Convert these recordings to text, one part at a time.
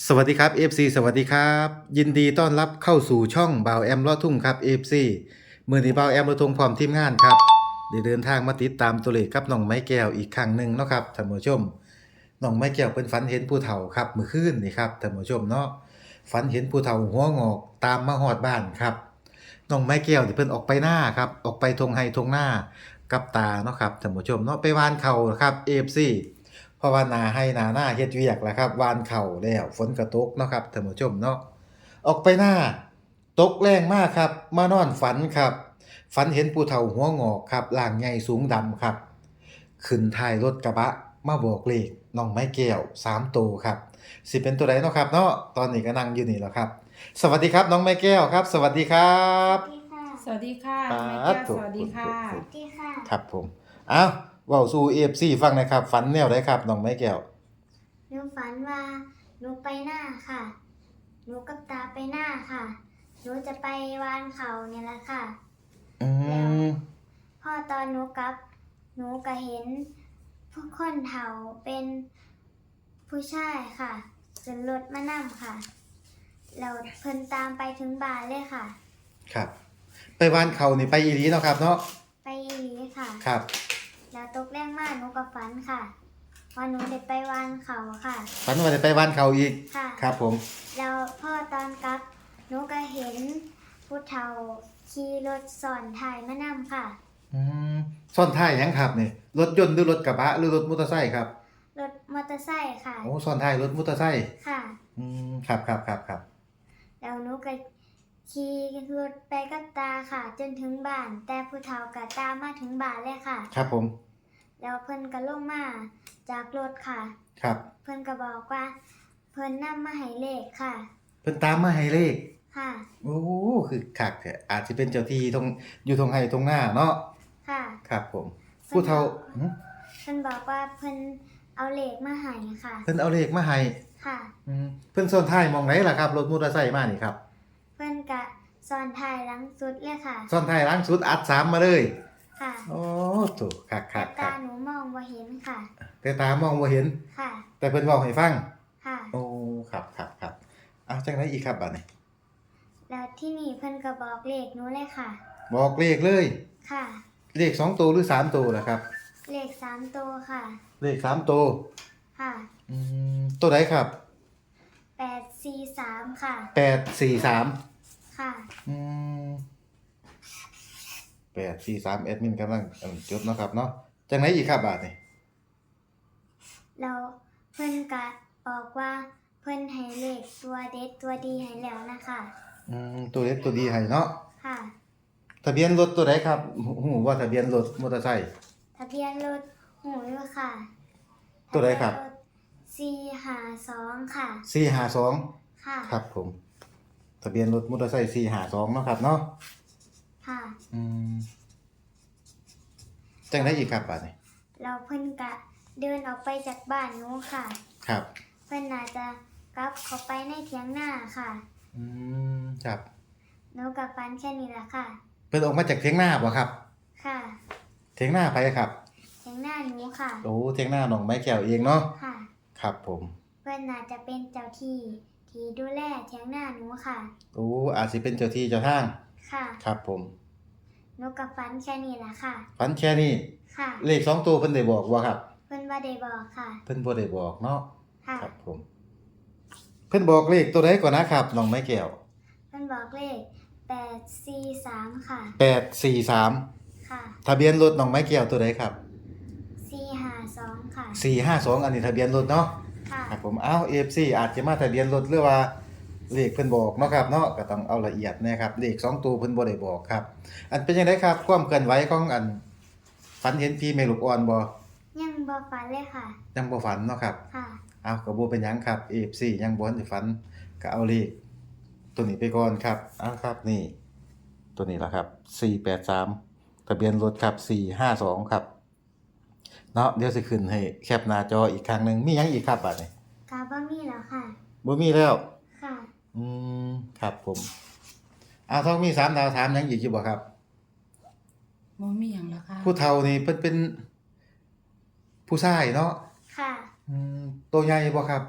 สวัสดีครับ FC สวัสดีครับ ยินดีต้อนรับเข้าสู่ช่องบ่าวแอมลอดทุ่งครับ FC มือนี้บ่าวแอมลอดทุ่งพร้อมทีมงานครับได้เดินทางมาติดตามตัวเลขกับน้องไม้แก้วอีกครั้งหนึ่งเนาะครับท่านผู้ชมน้องไม้แก้วเป็นฝันเห็นผู้เฒ่าครับเมื่อคืนนี่ครับท่านผู้ชมเนาะฝันเห็นผู้เฒ่าหัวงอกตามมาฮอดบ้านครับน้องไม้แก้วที่เพิ่นออกไปหน้าครับออกไปทงไห้ทงหน้ากับตาเนาะครับท่านผู้ชมเนาะไปวานเขาครับ FC เพราะว่านาให้นาหน้าเฮ็ดเวียกแล้วครับวานเข่าแล้วฝนกระตกเนาะครับท่านผู้ชมเนาะออกไปหน้า ตกแรงมากครับ มานอนฝันครับ ฝันเห็นผู้เฒ่าหัวงอกครับร่างใหญ่สูงดำครับ ขึ้นท้ายรถกระบะมาบอกเลขน้องไม้แก้วสามตัวครับสิเป็นตัวใดเนาะครับเนาะตอนนี้ก็นั่งอยู่นี่แล้วครับ สวัสดีครับน้องไม้แก้วครับ สวัสดีครับสวัสดีค่ะสวัสดีค่ะแม่แก้วสวัสดีค่ะ สวัสดีค่ะ ครับผมอ้า วเว้าสู่ FC ฟังหนะครับฝันแนวใดครับน้องไม้แก้วหนูฝันว่าหนูไปหน้าค่ะ หนูกับตาไปหน้าค่ะ หนูจะไปวานเขาเนี่ยแหละค่ะ อืมพ่อตอนหนูกลับ หนูก็เห็นพวกคนเฒ่าเป็นผู้ชายค่ะจนรถมานั่ค่ะแล้วเพิ่นตามไปถึงบ้านเลยค่ะ ครับ ไปวานเขานี่ไปอีหลีเนาะครับ เนาะไปอีหลีค่ะ ครับ แล้วตกแรงมากหนูก็ฝันค่ะว่าหนูได้ไปวานเขาค่ะ ฝันว่าจะไปวานเขาอีก ค่ะ ครับผม แล้วพ่อตอนกลับหนูก็เห็นผู้เฒ่าขี่รถสอนถ่ายมานำค่ะ อืมซ่อนท้ายหยังครับนี่รถยนต์หรือรถกระบะหรือรถมอเตอร์ไซค์ครับรถมอเตอร์ไซค์ค่ะ โอ้ซ่อนท้ายรถมอเตอร์ไซค์ ค่ะ อืม ครับครับครับครับแล้วหนูก็ ขี่รถไปกับตาค่ะ จนถึงบ้าน แต่ผู้เฒ่าก็ตามมาถึงบ้านเลยค่ะ ครับผม แล้วเพิ่นก็ลงมาจากรถค่ะ ครับ เพิ่นก็บอกว่า เพิ่นนำมาให้เลขค่ะ เพิ่นตามมาให้เลข ค่ะ โอ้คือคักแท้อาจจะเป็นเจ้าที่ตรงอยู่ตรงไห้ตรงหน้าเนาะ ค่ะ ครับผม ผู้เฒ่าหึเพิ่นบอกว่าเพิ่นเอาเลขมาให้ค่ะ เพิ่นเอาเลขมาให้ค่ะ อืมเพิ่นซ่อนท้ายหมองไหนล่ะครับ รถมอเตอร์ไซค์มานี่ครับ เพิ่นกะสอนถ่ายหลังสุดเลยค่ะ ซ่อนท้ายหล้างสุดอัดสามมาเลย ค่ะโอ้ถูกคักคัแต่กคัตากหนูมองบ่เห็นค่ะ แต่ตามองบ่เห็น ค่ะ แต่เพิ่นเว้าให้ฟัง ค่ะ โอ้ครับครับครับเอาจังไรอีกครับบัดนี้แล้วที่นี่เพิ่นก็บอกเลขหนูเลยค่ะ บอกเลขเลย ค่ะ เลขสองตัวหรือสามตัวล่ะครับ เลขสามตัวค่ะ เลขสามตัวค่ะ อืมตัวไหนครับแปด สี่สามค่ะ แปดสี่สามค่ะ อืมแปดสี่สามแอดมินกำลังเอิ่มจดเนาะครับเนาะจังไรอีกครับบาทนี่แล้วเพิ่นกะบอกว่าเพิ่นให้เลขตัวเด็ดตัวดีให้แล้วนะคะ อืมตัวเล็กตัวดีให้เนาะค่ะ ทะเบียนรถตัวไหนครับหูหูว่าทะเบียนรถมอเตอร์ไซค์ ทะเบียนรถหูอยู่ค่ะตัวใดครับ สี่หาสองค่ะ สี่ห้าสองค่ะ ครับผม ทะเบียนรถมอเตอร์ไซค์สี่ห้าสองเนาะครับเนาะค่ะ อืมจังไรอีกครับบาทนี่แล้วเพิ่นกะเดินออกไปจากบ้านหนูค่ะ ครับ เพิ่นน่าจะกลับเข้าไปในเถียงหน้าค่ะอืมครับ หนูกับฟันแค่นี้ละค่ะ เพิ่นออกมาจากเถียงหน้าบ่ครับค่ะเถียงหน้าไปครับ เถียงหน้าหนูค่ะ โอ้เถียงหน้าน้องไม้แก้วเองเนาะค่ะ ครับผม เพิ่นน่าจะเป็นเจ้าที่ที่ดูแลเถียงหน้าหนูค่ะ โอ้อาจสิเป็นเจ้าที่เจ้าทาง ค่ะครับผมหนูกับฟันแค่นี้ละค่ะ ฝันแค่นี้ค่ะ เลขสองตัวเพิ่นได้บอกบ่ครับ เพิ่นว่าได้บอกค่ะ เพิ่นบ่ได้บอกเนาะค่ะ ครับผม เพิ่นบอกเลขตัวใดก่อนนะครับน้องไม้แก้วเพิ่นบอกเลขแปดสี่สามค่ะ 843 ค่ะ ทะเบียนรถน้องไม้แก้วตัวใดครับสี่หา สองค่ะ452อันนี้ทะเบียนรถเนาะค่ะครับผมอ้าว FC อาจจะมาทะเบียนรถหรือว่าเลขเพิ่นบอกเนาะครับเนาะก็ต้องเอาละเอียดนะครับเลขสองตัวเพิ่นบ่ได้บอกครับ อันเป็นจังไดครับ ความเคลื่อนไหวของอันฝันเห็นพี่แม่ลูกอ่อนบ่ยังบ่ฝันเลยค่ะ ยังบ่ฝันเนาะครับค่ะอ้าวก็บ่เป็นหยังครับ FC ยังบ่ทันได้ฝันก็เอาเลขตัวนี้ไปก่อนครับอ้าวครับนี่ ตัวนี้ล่ะครับ483ทะเบียนรถครับ452ครับ เนาะเดี๋ยวสิขึ้นให้แคปหน้าจออีกครั้งหนึงมีหยังอีกครับบัดนี้กาบ่มีแล้วค่ะ บ่มีแล้ว ค่ะอืมครับผมอ้าวท้องมีสามดาวถามหยังอีกอยู่บ่ครับ บ่มีหยังแล้วค่ะผู้เฒ่านี่เพิ่นเป็นผู้ชายเนาะค่ะ อืมตัวใหญ่บ่ครับ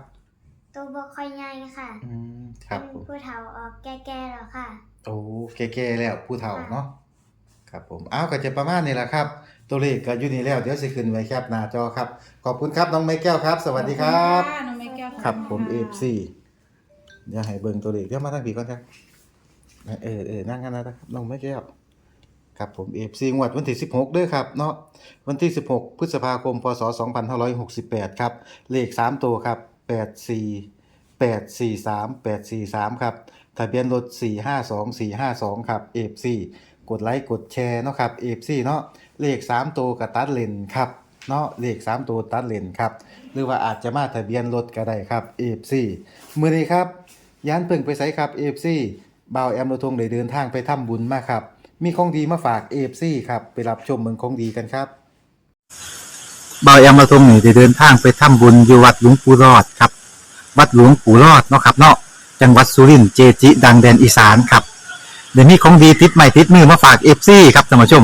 ตัวบ่ค่อยใหญ่ค่ะอืมครับเป็นผมผู้เฒ่าออกแก่ๆแล้วค่ะ โอ้แก่ๆแล้วผู้เฒ่าเนาะครับผมอ้าวก็จะประมาณนี้แหละครับ ตัวเลขก็อยู่นี่แล้วเดี๋ยวสิขึ้นไว้แคปหน้าจอครับ ขอบคุณครับน้องไม้แก้วครับ สวัสดีครับขอณะน้องไม้แก้วขอณครับผมค่ะ FC เดี๋ยวให้เบิ่งตัวเลขเดี๋ยวมาทางพี่ก่อนครับเออเออนั่งกันนะครับน้องไม้แก้วครับผม FC งวดวันที่ 16เด้อครับเนาะวันที่ 16 พฤษภาคมพศ2568 ครับ เลข 3 ตัวครับ 84 843 843 ครับ ทะเบียนรถ 452 452 ครับ FC กดไลค์กดแชร์เนาะครับ FC เนาะ เลข 3 ตัวกับตัดเลนครับเนาะเลข 3 ตัวตัดเลนครับ หรือว่าอาจจะมาทะเบียนรถก็ได้ครับ FC มื้อนี้ครับยานเพิ่งไปไสครับ FC บ่าวแอมโรทงได้เดินทางไปทำบุญมาครับ มีของดีมาฝาก FC ครับ ไปรับชมเมืองของดีกันครับบายอมาตรงนี่ได้เดินทางไปทำบุญอยู่วัดหลวงปู่รอดครับ วัดหลวงปู่รอดเนาะครับเนาะจังหวัดสุรินทร์เจจิ ดังแดนอีสานครับเดี๋ยวนี้ของดีติดใหม่ติดมือมาฝากเอฟซีครับท่านผู้ชม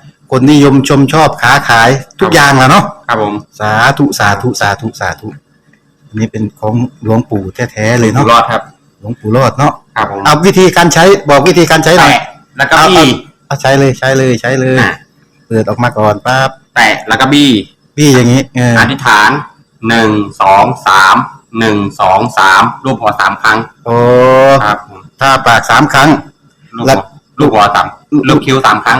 คนนิยมชมชอบค้าขายทุกอย่างแหล้วเนาะครับผม สาธุสาธุสาธุสาธุอันนี้เป็นของหลวงปู่แท้ๆเลยอยู่เนาะรอดครับ หลวงปู่รอดเนาะครับผมเอาวิธีการใช้บอกวิธีการใช้หน่อยแตะแล้วก็บี้เอาใช้เลยใช้เลยใช้เลยอะเปิดออกมาก่อนปั๊บแตะแล้วก็บี้พี่อย่างนี้เอออธิษฐานหนึ่งสองสามหนึ่งสองสามรูปหัวสามครั้งโอ้ครับผมถ้าปากสามครั้งลูกแล้หัววลูกหัวสามลูกคิ้วสามครั้ง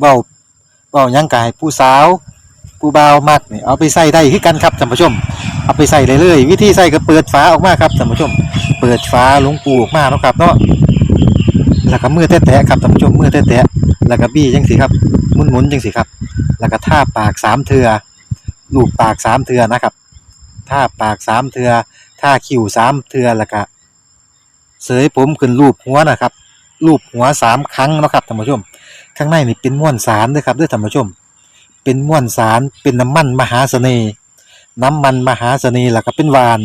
เว้าเว้ายังกายผู้สาว ผู้บ่าวมักนี่เอาไปใส่ได้คือกันครับท่านผู้ชม เอาไปใส่เลยเลย วิธีใส่ก็เปิดฝาออกมาครับท่านผู้ชม เปิดฝาลวงปูออกมาเนาะครับเนาะแล้วก็มือแตะๆครับท่านผู้ชมมือแตะๆแล้วก็บี้จังสิครับหมุนๆจังสิครับ แล้วก็ท่าปากสามเทือลูบปากสามเทือนะครับท่าปากสามเทือท่าคิ้วสามเทือแล้วก็เสยผมขึ้นรูปหัวนะครับ รูปหัวสามครั้งนะครับท่านผู้ชม ข้างในนี่เป็นม้วนสารด้อครับด้อท่านผู้ชม เป็นม้วนสารเป็นน้ำมันมหาเสน่ห์น้ำมันมหาเสน่ห์แล้วก็เป็นหวาน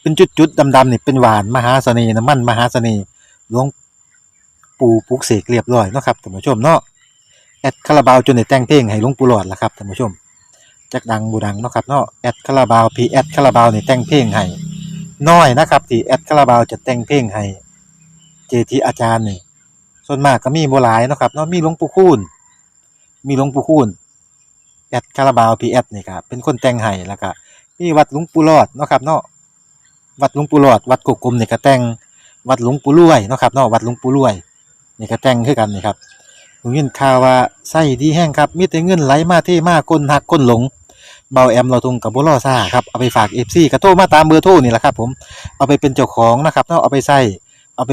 เป็นจุดๆดำๆนี่เป็นหวานมหาเสน่ห์น้ำมันมหาเสน่ห์หลวงปู่ปลุกเสกเรียบร้อยนะครับท่านผู้ชมเนาะแอดคาราบาวจนได้แต่งเพลงให้หลวงปู่หลอดล่ะครับท่านผู้ชมจักดังบูดังเนาะครับเนาะแอดคาราบาวพีแอดคาราบาวนี่แต่งเพลงให้น้อยนะครับที่แอดคาราบาวจะแต่งเพลงให้ เจทีอาจารย์นี่ส่วนมากก็มีบ่หลายเนาะครับเนาะมีหลวงปู่คูณมีหลวงปู่คูณแอดคาราบาวพีแอดนี่ครับเป็นคนแต่งให้แล้วก็มีวัดหลวงปู่หลอดเนาะครับเนาะวัดหลวงปู่หลอด วัดกุกกลมนี่ก็แต่งวัดหลวงปู่รวยเนาะครับเนาะวัดหลวงปู่รวยนี่ก็แต่งคือกันนี่ครับผมยินข่าวว่าไส้ดีแห้งครับมีแต่เงินไหลมาเทมาก้นหักก้นหลงเบาแอมเราทุงกับบ่รอซ่าครับเอาไปฝาก FC ก็โทรมาตามเบอร์โทรนี่แหละครับผมเอาไปเป็นเจ้าของนะครับเนาะเอาไปใส่เอาไป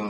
คุณ